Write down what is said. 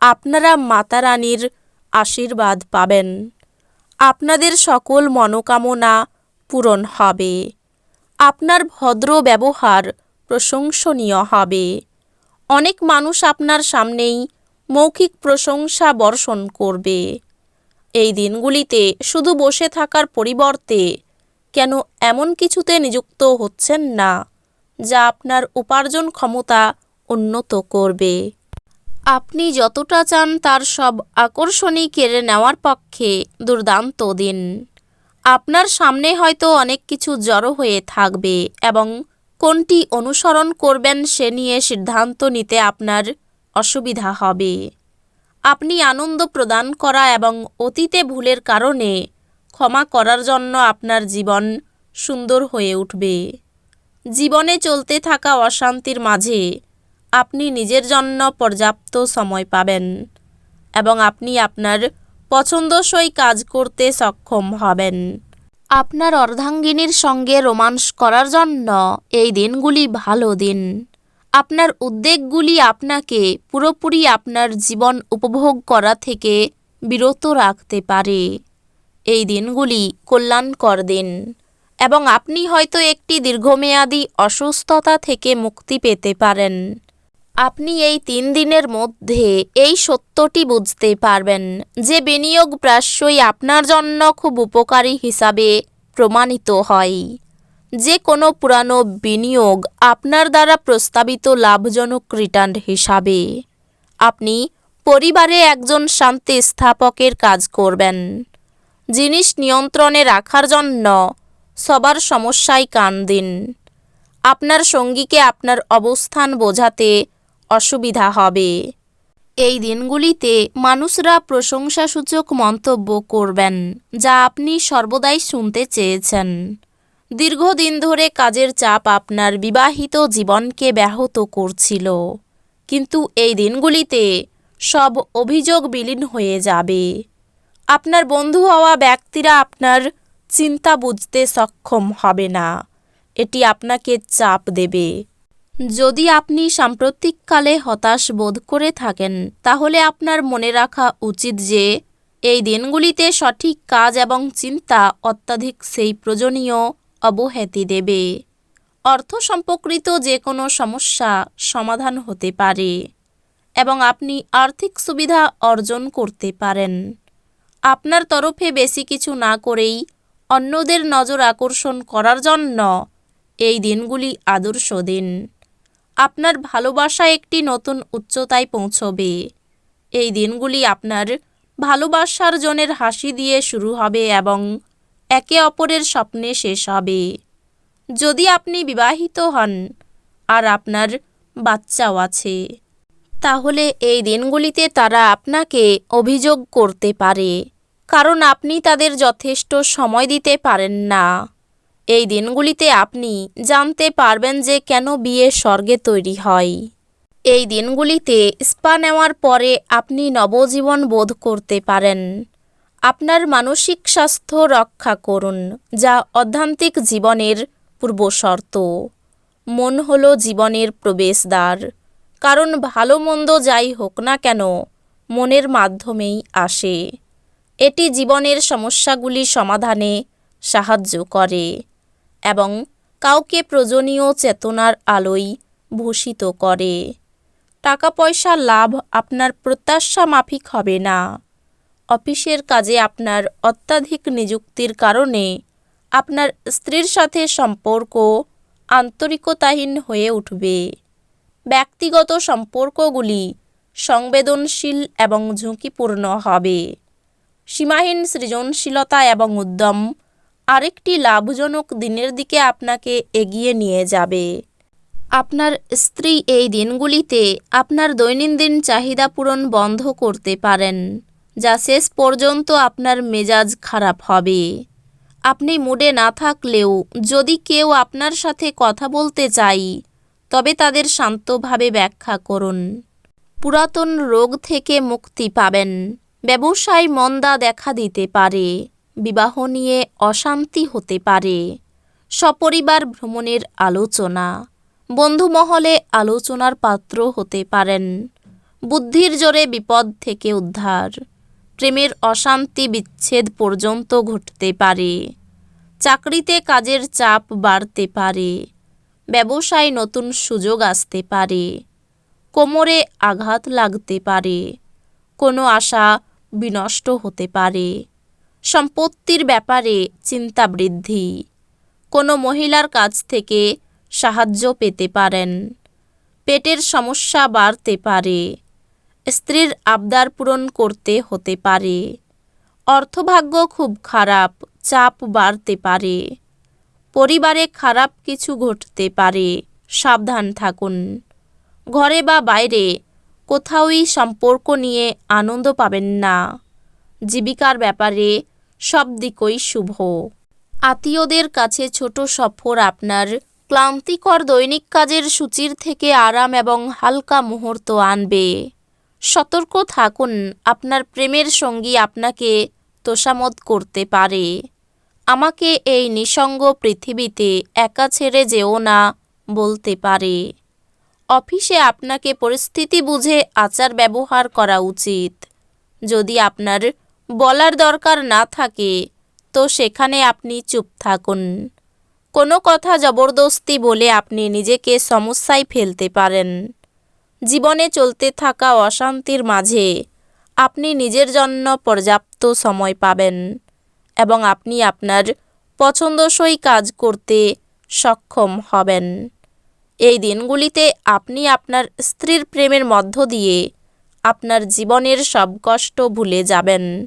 আপনারা মাতা রানীর আশীর্বাদ পাবেন। আপনাদের সকল মনোকামনা পূরণ হবে। আপনার ভদ্র ব্যবহার প্রশংসনীয় হবে। অনেক মানুষ আপনার সামনেই মৌখিক প্রশংসা বর্ষণ করবে। এই দিনগুলিতে শুধু বসে থাকার পরিবর্তে কেন এমন কিছুতে নিযুক্ত হচ্ছেন না, যা আপনার উপার্জন ক্ষমতা উন্নত করবে। আপনি যতটা চান তার সব আকর্ষণই কেড়ে নেওয়ার পক্ষে দুর্দান্ত দিন। আপনার সামনে হয়তো অনেক কিছু জড়ো হয়ে থাকবে এবং কোনটি অনুসরণ করবেন সে নিয়ে সিদ্ধান্ত নিতে আপনার অসুবিধা হবে। আপনি আনন্দ প্রদান করা এবং অতীতে ভুলের কারণে ক্ষমা করার জন্য আপনার জীবন সুন্দর হয়ে উঠবে। জীবনে চলতে থাকা অশান্তির মাঝে আপনি নিজের জন্য পর্যাপ্ত সময় পাবেন এবং আপনি আপনার পছন্দসই কাজ করতে সক্ষম হবেন। আপনার অর্ধাঙ্গিনীর সঙ্গে রোমান্স করার জন্য এই দিনগুলি ভালো দিন। আপনার উদ্বেগগুলি আপনাকে পুরোপুরি আপনার জীবন উপভোগ করা থেকে বিরত রাখতে পারে। এই দিনগুলি কল্যাণকর দিন এবং আপনি হয়তো একটি দীর্ঘমেয়াদী অসুস্থতা থেকে মুক্তি পেতে পারেন। আপনি এই তিন দিনের মধ্যে এই সত্যটি বুঝতে পারবেন যে বিনিয়োগ প্রায়শই আপনার জন্য খুব উপকারী হিসাবে প্রমাণিত হয়। যে কোনো পুরানো বিনিয়োগ আপনার দ্বারা প্রস্তাবিত লাভজনক রিটার্ন হিসাবে। আপনি পরিবারে একজন শান্তি স্থাপকের কাজ করবেন। জিনিস নিয়ন্ত্রণে রাখার জন্য সবার সমস্যায় কান দিন। আপনার সঙ্গীকে আপনার অবস্থান বোঝাতে অসুবিধা হবে। এই দিনগুলিতে মানুষরা প্রশংসাসূচক মন্তব্য করবেন, যা আপনি সর্বদাই শুনতে চেয়েছেন। দীর্ঘদিন ধরে কাজের চাপ আপনার বিবাহিত জীবনকে ব্যাহত করছিল। কিন্তু এই দিনগুলিতে সব অভিযোগ বিলীন হয়ে যাবে। আপনার বন্ধু হওয়া ব্যক্তিরা আপনার চিন্তা বুঝতে সক্ষম হবে না। এটি আপনাকে চাপ দেবে। যদি আপনি সাম্প্রতিককালে হতাশ বোধ করে থাকেন, তাহলে আপনার মনে রাখা উচিত যে, এই দিনগুলিতে সঠিক কাজ এবং চিন্তা অত্যাধিক সেই প্রয়োজনীয় অবহেতি দেবে। অর্থ সম্পর্কিত যে কোনো সমস্যা সমাধান হতে পারে এবং আপনি আর্থিক সুবিধা অর্জন করতে পারেন। আপনার তরফে বেশি কিছু না করেই অন্যদের নজর আকর্ষণ করার জন্য এই দিনগুলি আদর্শ দিন। আপনার ভালোবাসা একটি নতুন উচ্চতায় পৌঁছবে। এই দিনগুলি আপনার ভালোবাসার জনের হাসি দিয়ে শুরু হবে এবং একে অপরের স্বপ্নে শেষ হবে। যদি আপনি বিবাহিত হন আর আপনার বাচ্চাও আছে, তাহলে এই দিনগুলিতে তারা আপনাকে অভিযোগ করতে পারে, কারণ আপনি তাদের যথেষ্ট সময় দিতে পারেন না। এই দিনগুলিতে আপনি জানতে পারবেন যে কেন বিয়ে স্বর্গে তৈরি হয়। এই দিনগুলিতে স্পা নেওয়ার পরে আপনি নবজীবন বোধ করতে পারেন। আপনার মানসিক স্বাস্থ্য রক্ষা করুন, যা অধ্যান্তিক জীবনের পূর্বশর্ত। মন হল জীবনের প্রবেশদ্বার, কারণ ভালো মন্দ যাই হোক না কেন, মনের মাধ্যমেই আসে। এটি জীবনের সমস্যাগুলি সমাধানে সাহায্য করে। এবং কাউকে প্রয়োজনীয় চেতনার আলোয় ভূষিত করে। টাকা পয়সা লাভ আপনার প্রত্যাশা মাফিক হবে না। অফিসের কাজে আপনার অত্যাধিক নিযুক্তির কারণে আপনার স্ত্রীর সাথে সম্পর্ক আন্তরিকতাহীন হয়ে উঠবে। ব্যক্তিগত সম্পর্কগুলি সংবেদনশীল এবং ঝুঁকিপূর্ণ হবে। সীমাহীন সৃজনশীলতা এবং উদ্যম আরেকটি লাভজনক দিনের দিকে আপনাকে এগিয়ে নিয়ে যাবে। আপনার স্ত্রী এই দিনগুলিতে আপনার দৈনন্দিন চাহিদা পূরণ বন্ধ করতে পারেন, যা শেষ পর্যন্ত আপনার মেজাজ খারাপ হবে। আপনি মুডে না থাকলেও যদি কেউ আপনার সাথে কথা বলতে চাই, তবে তাদের শান্তভাবে ব্যাখ্যা করুন। পুরাতন রোগ থেকে মুক্তি পাবেন, ব্যবসায় মন্দা দেখা দিতে পারে। বিবাহ নিয়ে অশান্তি হতে পারে। সপরিবার ভ্রমণের আলোচনা। বন্ধুমহলে আলোচনার পাত্র হতে পারেন। বুদ্ধির জোরে বিপদ থেকে উদ্ধার। প্রেমের অশান্তি বিচ্ছেদ পর্যন্ত ঘটতে পারে। চাকরিতে কাজের চাপ বাড়তে পারে। ব্যবসায় নতুন সুযোগ আসতে পারে। কোমরে আঘাত লাগতে পারে। কোনো আশা বিনষ্ট হতে পারে। সম্পত্তির ব্যাপারে চিন্তা বৃদ্ধি। কোনো মহিলার কাছ থেকে সাহায্য পেতে পারেন। পেটের সমস্যা বাড়তে পারে। স্ত্রীর আবদার পূরণ করতে হতে পারে। অর্থভাগ্য খুব খারাপ, চাপ বাড়তে পারে। পরিবারে খারাপ কিছু ঘটতে পারে, সাবধান থাকুন। ঘরে বা বাইরে কোথাওই সম্পর্ক নিয়ে আনন্দ পাবেন না। জীবিকার ব্যাপারে সব দিকই শুভ। আত্মীয়দের কাছে ছোট সফর আপনার ক্লান্তিকর দৈনিক কাজের সূচির থেকে আরাম এবং হালকা মুহূর্ত আনবে। সতর্ক থাকুন, আপনার প্রেমের সঙ্গী আপনাকে তোষামত করতে পারে। আমাকে এই নিসঙ্গ পৃথিবীতে একা ছেড়ে যেও না বলতে পারে। অফিসে আপনাকে পরিস্থিতি বুঝে আচার ব্যবহার করা উচিত। যদি আপনার বলার দরকার না থাকে, তো সেখানে আপনি চুপ থাকুন। কোনো কথা জবরদস্তি বলে আপনি নিজেকে সমস্যায় ফেলতে পারেন। জীবনে চলতে থাকা অশান্তির মাঝে আপনি নিজের জন্য পর্যাপ্ত সময় পাবেন এবং আপনি আপনার পছন্দসই কাজ করতে সক্ষম হবেন। এই দিনগুলিতে আপনি আপনার স্ত্রীর প্রেমের মধ্য দিয়ে আপনার জীবনের সব কষ্ট ভুলে যাবেন।